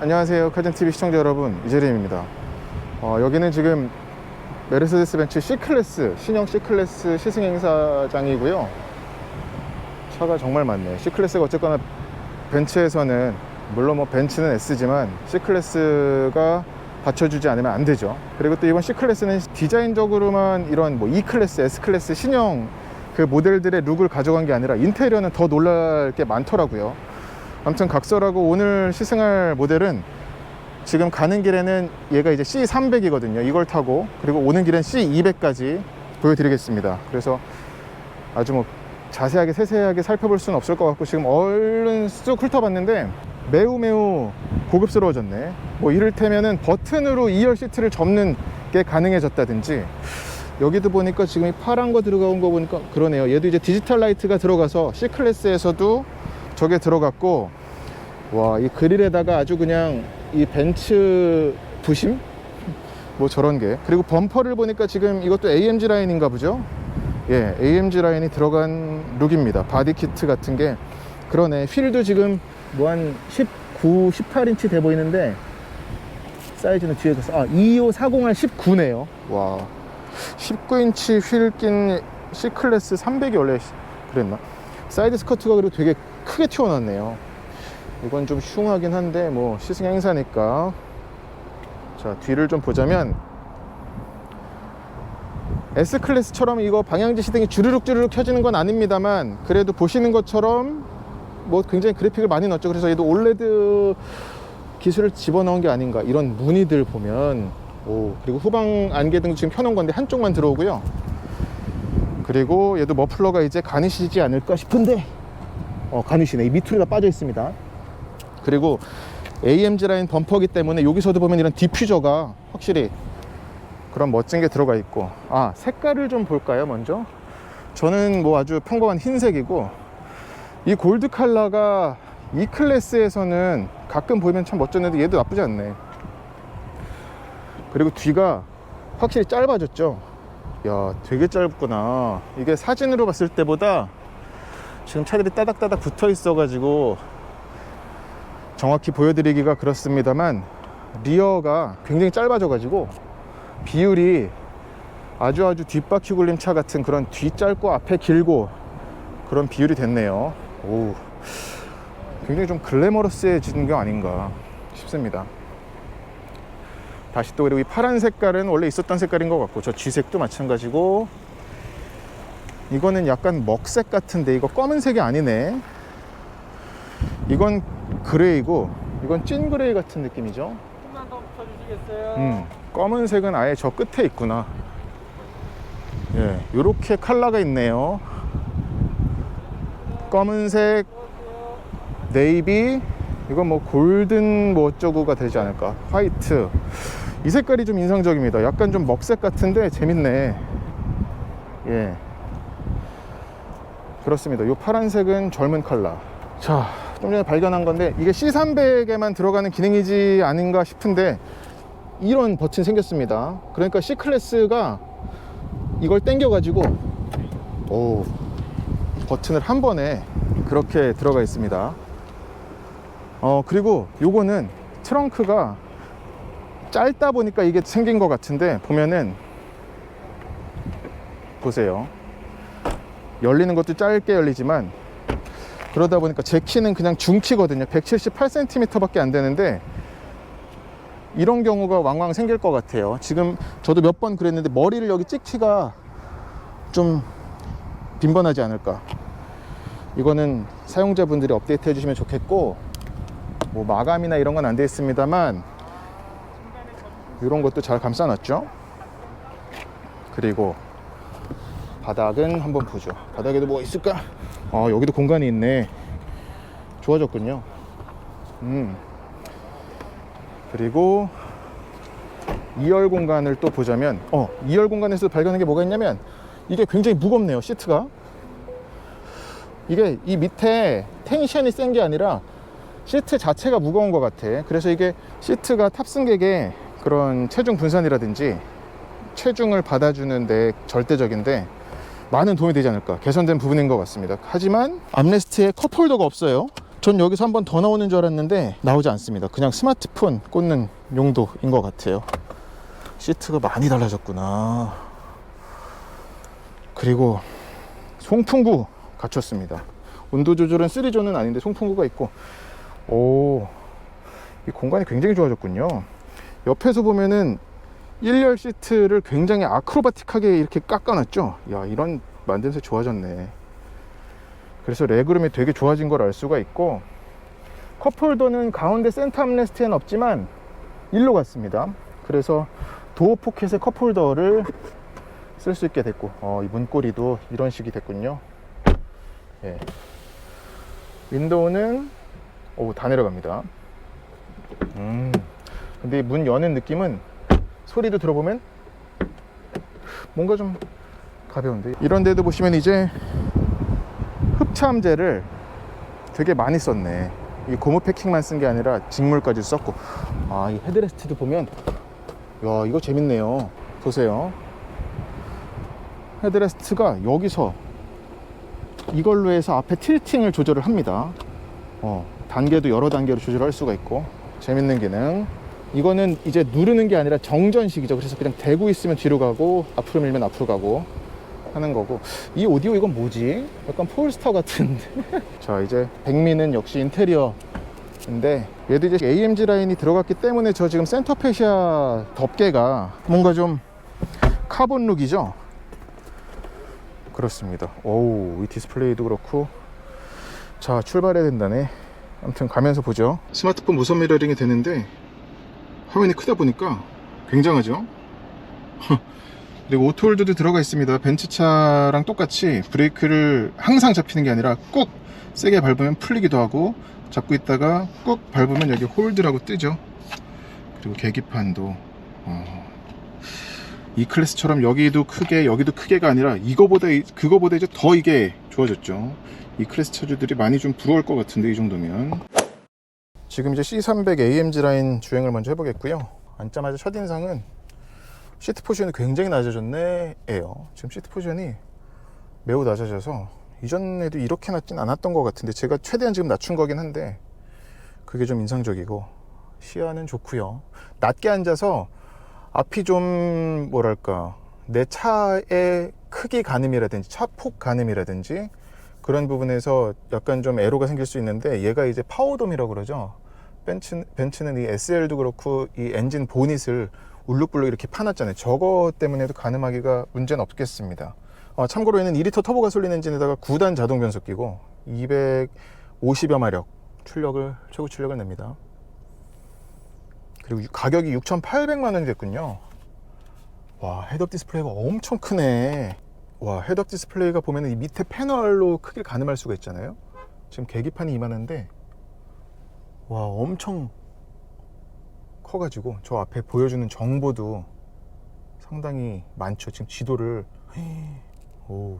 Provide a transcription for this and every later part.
안녕하세요. 카전TV 시청자 여러분 이재림입니다. 어, 여기는 지금 메르세데스 벤츠 C클래스 신형 C클래스 시승 행사장이고요. 차가 정말 많네요. C클래스가 어쨌거나 벤츠에서는 물론 뭐 벤츠는 S지만 C클래스가 받쳐주지 않으면 안 되죠. 그리고 또 이번 C클래스는 디자인적으로만 이런 뭐 E클래스, S클래스 신형 그 모델들의 룩을 가져간 게 아니라 인테리어는 더 놀랄 게 많더라고요 아무튼 각설하고 오늘 시승할 모델은 지금 가는 길에는 얘가 이제 C300이거든요. 이걸 타고 그리고 오는 길엔 C200까지 보여드리겠습니다. 그래서 아주 뭐 자세하게 세세하게 살펴볼 수는 없을 것 같고 지금 얼른 쑥 훑어봤는데 매우 매우 고급스러워졌네. 뭐 이를테면은 버튼으로 2열 시트를 접는 게 가능해졌다든지 여기도 보니까 지금 이 파란 거 들어간 거 보니까 그러네요. 얘도 이제 디지털 라이트가 들어가서 C 클래스에서도 저게 들어갔고 와 이 그릴에다가 아주 그냥 이 벤츠 부심? 뭐 저런 게. 그리고 범퍼를 보니까 지금 이것도 AMG 라인인가 보죠? 예 AMG 라인이 들어간 룩입니다. 바디 키트 같은 게. 그러네. 휠도 지금 뭐 한 19, 18인치 돼 보이는데 사이즈는 뒤에 가서 아 2540할 19네요. 와. 19인치 휠 낀 C클래스 300이 원래 그랬나? 사이드 스커트가 그리고 되게 크게 튀어나왔네요. 이건 좀 흉하긴 한데 뭐 시승 행사니까. 자 뒤를 좀 보자면 S클래스처럼 이거 방향지 시등이 주르륵 주르륵 켜지는 건 아닙니다만 그래도 보시는 것처럼 뭐 굉장히 그래픽을 많이 넣었죠. 그래서 얘도 올레드 기술을 집어넣은 게 아닌가 이런 무늬들 보면. 오 그리고 후방 안개등 지금 켜놓은 건데 한쪽만 들어오고요. 그리고 얘도 머플러가 이제 가니시지 않을까 싶은데 어 가니시네. 이 밑으로 다 빠져 있습니다. 그리고 AMG 라인 범퍼기 때문에 여기서도 보면 이런 디퓨저가 확실히 그런 멋진 게 들어가 있고. 아 색깔을 좀 볼까요 먼저? 저는 뭐 아주 평범한 흰색이고 이 골드 컬러가 이 클래스에서는 가끔 보이면 참 멋졌는데 얘도 나쁘지 않네. 그리고 뒤가 확실히 짧아졌죠? 야 되게 짧구나. 이게 사진으로 봤을 때보다 지금 차들이 따닥따닥 붙어 있어 가지고 정확히 보여드리기가 그렇습니다만 리어가 굉장히 짧아져 가지고 비율이 아주 아주 뒷바퀴 굴림 차 같은 그런 뒤 짧고 앞에 길고 그런 비율이 됐네요. 오 굉장히 좀 글래머러스해지는 게 아닌가 싶습니다. 다시 또 그리고 이 파란 색깔은 원래 있었던 색깔인 것 같고 저 쥐색도 마찬가지고 이거는 약간 먹색 같은데 이거 검은색이 아니네. 이건 그레이고 이건 찐 그레이 같은 느낌이죠. 조금만 더 붙여주시겠어요? 음, 검은색은 아예 저 끝에 있구나. 예, 요렇게 컬러가 있네요. 검은색 네이비 이건 뭐 골든 뭐 어쩌고가 되지 않을까. 화이트. 이 색깔이 좀 인상적입니다. 약간 좀 먹색 같은데 재밌네. 예 그렇습니다. 이 파란색은 젊은 컬러. 자 좀 전에 발견한 건데 이게 C300에만 들어가는 기능이지 아닌가 싶은데 이런 버튼 생겼습니다. 그러니까 C클래스가 이걸 당겨 가지고 오 버튼을 한 번에 그렇게 들어가 있습니다. 어 그리고 요거는 트렁크가 짧다 보니까 이게 생긴 것 같은데 보면은 보세요 열리는 것도 짧게 열리지만 그러다 보니까 제 키는 그냥 중키거든요. 178cm 밖에 안 되는데 이런 경우가 왕왕 생길 것 같아요. 지금 저도 몇 번 그랬는데 머리를 여기 찍기가 좀 빈번하지 않을까. 이거는 사용자분들이 업데이트 해주시면 좋겠고 뭐 마감이나 이런 건 안 되어 있습니다만 이런 것도 잘 감싸놨죠? 그리고 바닥은 한번 보죠. 바닥에도 뭐가 있을까? 아 여기도 공간이 있네. 좋아졌군요. 음. 그리고 2열 공간을 또 보자면 어 2열 공간에서 발견한 게 뭐가 있냐면 이게 굉장히 무겁네요 시트가. 이게 이 밑에 텐션이 센 게 아니라 시트 자체가 무거운 것 같아. 그래서 이게 시트가 탑승객의 그런 체중 분산이라든지 체중을 받아주는데 절대적인데 많은 도움이 되지 않을까 개선된 부분인 것 같습니다 하지만 암레스트에 컵홀더가 없어요 전 여기서 한 번 더 나오는 줄 알았는데 나오지 않습니다. 그냥 스마트폰 꽂는 용도인 것 같아요. 시트가 많이 달라졌구나. 그리고 송풍구 갖췄습니다. 온도 조절은 3존은 아닌데 송풍구가 있고 오, 이 공간이 굉장히 좋아졌군요. 옆에서 보면은 1열 시트를 굉장히 아크로바틱하게 이렇게 깎아놨죠. 야, 이런 만듦새 좋아졌네. 그래서 레그룸이 되게 좋아진 걸 알 수가 있고 컵홀더는 가운데 센터 암레스트에는 없지만 일로 갔습니다. 그래서 도어 포켓에 컵홀더를 쓸 수 있게 됐고 어, 이 문고리도 이런 식이 됐군요. 예. 윈도우는 오, 다 내려갑니다. 음. 근데 이문 여는 느낌은 소리도 들어보면 뭔가 좀 가벼운데. 이런 데도 보시면 이제 흡참제를 되게 많이 썼네. 이 고무 패킹만 쓴 게 아니라 직물까지 썼고. 아 이 헤드레스트도 보면 야 이거 재밌네요. 보세요. 헤드레스트가 여기서 이걸로 해서 앞에 틸팅을 조절을 합니다. 어, 단계도 여러 단계로 조절할 수가 있고 재밌는 기능 이거는 이제 누르는 게 아니라 정전식이죠. 그래서 그냥 대고 있으면 뒤로 가고 앞으로 밀면 앞으로 가고 하는 거고. 이 오디오 이건 뭐지? 약간 폴스터 같은데 자 이제 백미는 역시 인테리어인데 얘도 이제 AMG 라인이 들어갔기 때문에 저 지금 센터 페시아 덮개가 뭔가 좀 카본 룩이죠? 그렇습니다. 오우 이 디스플레이도 그렇고. 자 출발해야 된다네. 아무튼 가면서 보죠. 스마트폰 무선 미러링이 되는데 화면이 크다 보니까 굉장하죠? 그리고 오토홀드도 들어가 있습니다. 벤츠차랑 똑같이 브레이크를 항상 잡히는 게 아니라 꾹 세게 밟으면 풀리기도 하고 잡고 있다가 꾹 밟으면 여기 홀드라고 뜨죠. 그리고 계기판도 어, 이 클래스처럼 여기도 크게 여기도 크게가 아니라 이거보다 이- 그거보다 이제 더 이게 좋아졌죠. 이 클래스 차주들이 많이 좀 부러울 것 같은데 이 정도면 지금 이제 C300 AMG 라인 주행을 먼저 해보겠고요. 앉자마자 첫인상은 시트 포지션이 굉장히 낮아졌네 에요. 지금 시트 포지션이 매우 낮아져서 이전에도 이렇게 낮진 않았던 것 같은데 제가 최대한 지금 낮춘 거긴 한데 그게 좀 인상적이고 시야는 좋고요. 낮게 앉아서 앞이 좀 뭐랄까 내 차의 크기 가늠이라든지 차폭 가늠이라든지 그런 부분에서 약간 좀 애로가 생길 수 있는데 얘가 이제 파워돔이라고 그러죠. 벤츠, 벤츠는 이 SL도 그렇고 이 엔진 보닛을 울룩불룩 이렇게 파놨잖아요. 저거 때문에도 가늠하기가 문제는 없겠습니다. 어, 참고로 얘는 2리터 터보 가솔린 엔진에다가 9단 자동 변속기고 250여 마력 출력을 최고 출력을 냅니다. 그리고 유- 가격이 6,800만 원이 됐군요. 와 헤드업 디스플레이가 엄청 크네 와 헤드업 디스플레이가 보면 이 밑에 패널로 크기를 가늠할 수가 있잖아요. 지금 계기판이 이만한데 와 엄청 커가지고 저 앞에 보여주는 정보도 상당히 많죠. 지금 지도를. 오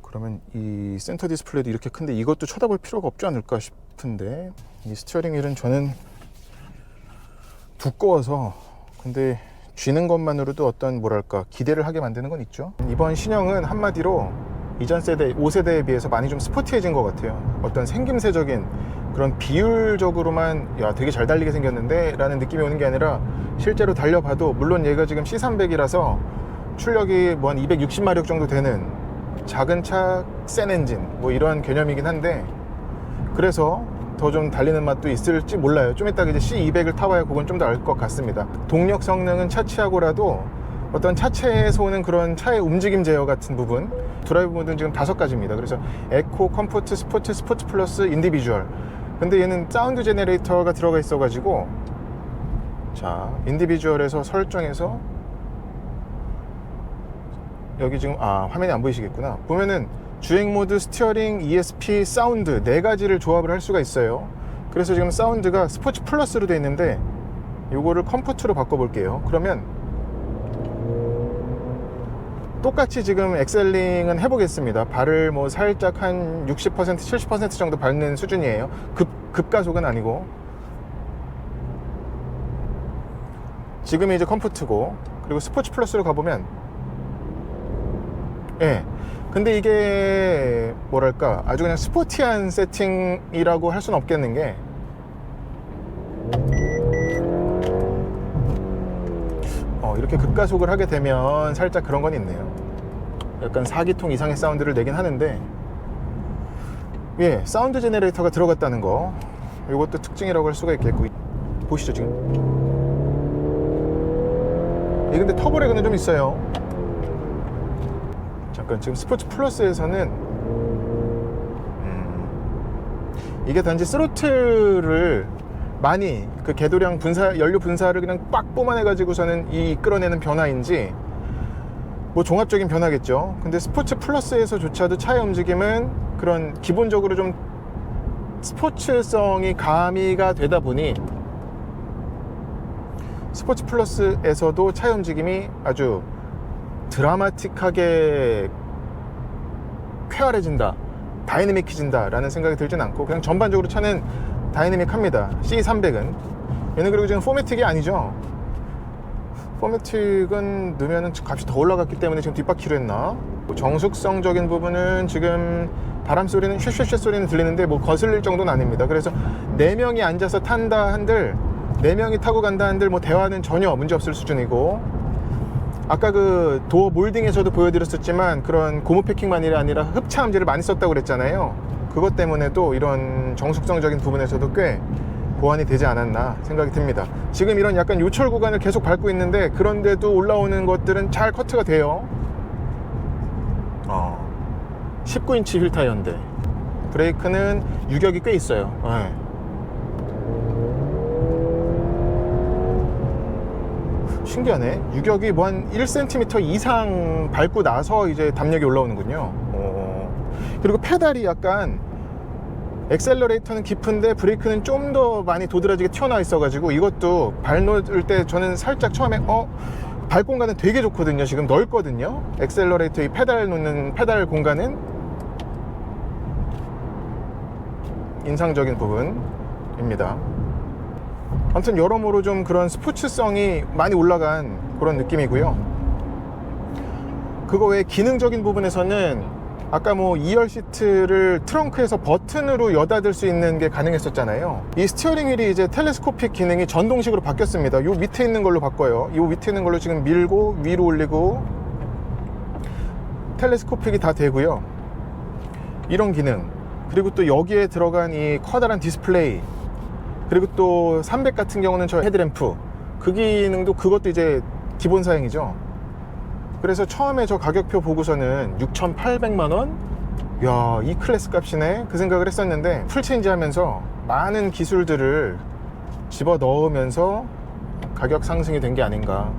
그러면 이 센터 디스플레이도 이렇게 큰데 이것도 쳐다볼 필요가 없지 않을까 싶은데 이 스티어링 휠은 저는 두꺼워서 근데 쥐는 것만으로도 어떤 뭐랄까 기대를 하게 만드는 건 있죠. 이번 신형은 한마디로 이전 세대 5세대에 비해서 많이 좀 스포티해진 것 같아요. 어떤 생김새적인 그런 비율적으로만 야 되게 잘 달리게 생겼는데? 라는 느낌이 오는 게 아니라 실제로 달려봐도 물론 얘가 지금 C300이라서 출력이 뭐 한 260마력 정도 되는 작은 차 센 엔진 뭐 이런 개념이긴 한데 그래서 더 좀 달리는 맛도 있을지 몰라요. 좀 이따가 이제 C200을 타봐야 그건 좀 더 알 것 같습니다. 동력 성능은 차치하고라도 어떤 차체에서 오는 그런 차의 움직임 제어 같은 부분 드라이브 모드는 지금 다섯 가지입니다. 그래서 에코, 컴포트, 스포츠, 스포츠 플러스, 인디비주얼. 근데 얘는 사운드 제네레이터가 들어가 있어 가지고 자 인디비주얼에서 설정해서 여기 지금 아 화면이 안 보이시겠구나 보면은 주행 모드, 스티어링, ESP, 사운드 네 가지를 조합을 할 수가 있어요. 그래서 지금 사운드가 스포츠 플러스로 되어 있는데 요거를 컴포트로 바꿔볼게요. 그러면 똑같이 지금 엑셀링은 해보겠습니다. 발을 뭐 살짝 한 60% 70% 정도 밟는 수준이에요. 급, 급가속은 아니고. 지금이 이제 컴포트고 그리고 스포츠 플러스로 가보면 예 근데 이게 뭐랄까 아주 그냥 스포티한 세팅이라고 할 수는 없겠는 게 어, 이렇게 급가속을 하게 되면 살짝 그런 건 있네요. 약간 4기통 이상의 사운드를 내긴 하는데. 예, 사운드 제네레이터가 들어갔다는 거. 이것도 특징이라고 할 수가 있겠고. 보시죠 지금. 이 근데 터보 레그는 좀 있어요 잠깐 지금 스포츠 플러스에서는 음, 이게 단지 스로틀을 많이 그 궤도량 분사 연료 분사를 그냥 빡 뽑아내 가지고서는 이 끌어내는 변화인지 뭐 종합적인 변화겠죠. 근데 스포츠 플러스에서조차도 차의 움직임은 그런 기본적으로 좀 스포츠성이 가미가 되다 보니 스포츠 플러스에서도 차의 움직임이 아주 드라마틱하게 쾌활해진다, 다이내믹해진다 라는 생각이 들진 않고 그냥 전반적으로 차는 다이내믹합니다. C300은 얘는 그리고 지금 포매틱이 아니죠. 포매틱은 넣으면 값이 더 올라갔기 때문에 지금 뒷바퀴로 했나? 정숙성적인 부분은 지금 바람 소리는 쉐쉐쉐 소리는 들리는데 뭐 거슬릴 정도는 아닙니다. 그래서 네 명이 앉아서 탄다 한들 네 명이 타고 간다 한들 뭐 대화는 전혀 문제 없을 수준이고 아까 그 도어 몰딩에서도 보여드렸었지만 그런 고무 패킹만이 아니라 흡차음질을 많이 썼다고 그랬잖아요. 그것 때문에도 이런 정숙성적인 부분에서도 꽤 보완이 되지 않았나 생각이 듭니다. 지금 이런 약간 요철 구간을 계속 밟고 있는데 그런데도 올라오는 것들은 잘 커트가 돼요. 어, 19인치 휠 타이어인데 브레이크는 유격이 꽤 있어요. 예. 신기하네. 유격이 뭐 한 1cm 이상 밟고 나서 이제 담력이 올라오는군요. 어. 그리고 페달이 약간 엑셀러레이터는 깊은데 브레이크는 좀 더 많이 도드라지게 튀어나와 있어 가지고 이것도 발 놓을 때 저는 살짝 처음에 어? 발 공간은 되게 좋거든요. 지금 넓거든요. 엑셀러레이터 이 페달 놓는 페달 공간은 인상적인 부분입니다. 아무튼 여러모로 좀 그런 스포츠성이 많이 올라간 그런 느낌이고요. 그거 외에 기능적인 부분에서는 아까 뭐 2열 시트를 트렁크에서 버튼으로 여닫을 수 있는 게 가능했었잖아요. 이 스티어링 휠이 이제 텔레스코픽 기능이 전동식으로 바뀌었습니다. 요 밑에 있는 걸로 바꿔요. 요 밑에 있는 걸로 지금 밀고 위로 올리고 텔레스코픽이 다 되고요. 이런 기능. 그리고 또 여기에 들어간 이 커다란 디스플레이. 그리고 또 300 같은 경우는 저 헤드램프. 그 기능도 그것도 이제 기본 사양이죠. 그래서 처음에 저 가격표 보고서는 6,800만 원? 야, 이 클래스 값이네? 그 생각을 했었는데 풀체인지 하면서 많은 기술들을 집어 넣으면서 가격 상승이 된 게 아닌가.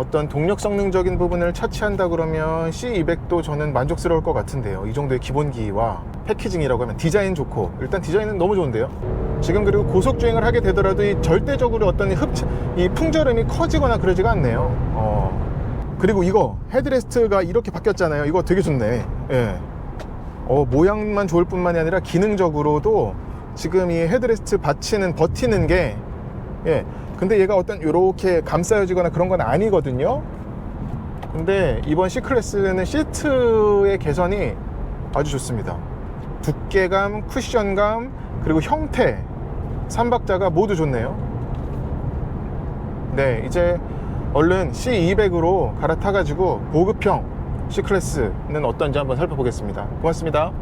어떤 동력 성능적인 부분을 차치한다 그러면 C200도 저는 만족스러울 것 같은데요. 이 정도의 기본기와 패키징이라고 하면 디자인 좋고 일단 디자인은 너무 좋은데요. 지금 그리고 고속 주행을 하게 되더라도 이 절대적으로 어떤 흡, 이 풍절음이 커지거나 그러지가 않네요. 어. 그리고 이거 헤드레스트가 이렇게 바뀌었잖아요. 이거 되게 좋네. 예. 어, 모양만 좋을 뿐만이 아니라 기능적으로도 지금 이 헤드레스트 받치는 버티는 게 예. 근데 얘가 어떤 요렇게 감싸여지거나 그런 건 아니거든요. 근데 이번 C 클래스는 시트의 개선이 아주 좋습니다. 두께감, 쿠션감, 그리고 형태, 삼박자가 모두 좋네요. 네, 이제 얼른 C200으로 갈아타가지고 보급형 C 클래스는 어떤지 한번 살펴보겠습니다. 고맙습니다.